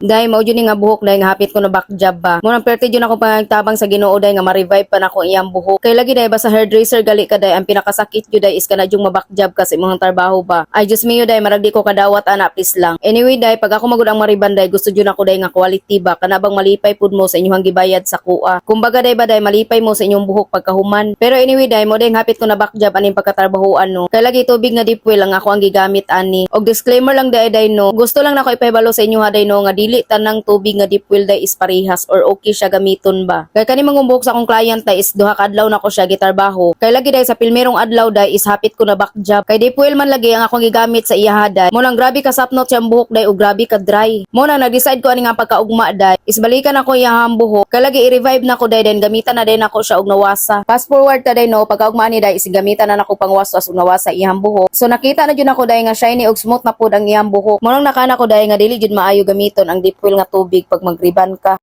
Dahil mao ni nga buhok dahil nga hapit ko na back job ba. Mo nang perte jud ako pangtabang sa Ginoo dahil nga ma-revive pa nako iyang buhok. Kay lagi dahil ba sa hairdresser gali ka dahil ang pinakasakit jud dahil is kana jung maback job kasi imong trabaho ba. Ay just me dahil marag di ko kadawat ana please lang. Anyway dahil pag ako magud ang mariban dahil gusto jud ako dahil nga quality ba kanabang malipay pud mo sa inyong gibayad sa kuha. Kumbaga dahil ba dahil malipay mo sa inyong buhok pagkahuman. Pero anyway dahil mo dahil hapit ko na back job aning pagkatrabahoan no. Kay lagi tubig nga deep well ang ako ang gigamit ani. Og disclaimer lang dahil dahil no. Gusto lang nako ipahibalo sa inyo ha dahil no nga dili tanang tubig nga deep well is parehas or okay siya gamiton ba. Kay kani mangumbok sa akong client dahil is duha ka adlaw nako siya gitarbaho. Kay lagi dahil sa pilmerong adlaw dahil is hapit ko na back job. Kay deep well man lagi ang akong gigamit sa iya haday. Mo nang grabe ka sapnot siyang buhok dahil o grabe ka dry. Mo na nag-decide ko ani nga pagkaugma dahil is balikan ako iyang buhok. Kay lagi i-revive na ko dahil then gamitan na din ako siya og nawasa. Fast forward ta dahil no pagkaugma ni dahil is gamitan na nako pang waswas og nawasa iyang buhok. So nakita na jud ako dahil nga shiny og smooth na pud ang iyang buhok. Mo nang nakana ko dahil nga dili jud maayo gamiton ang well nga tubig pag magriban ka.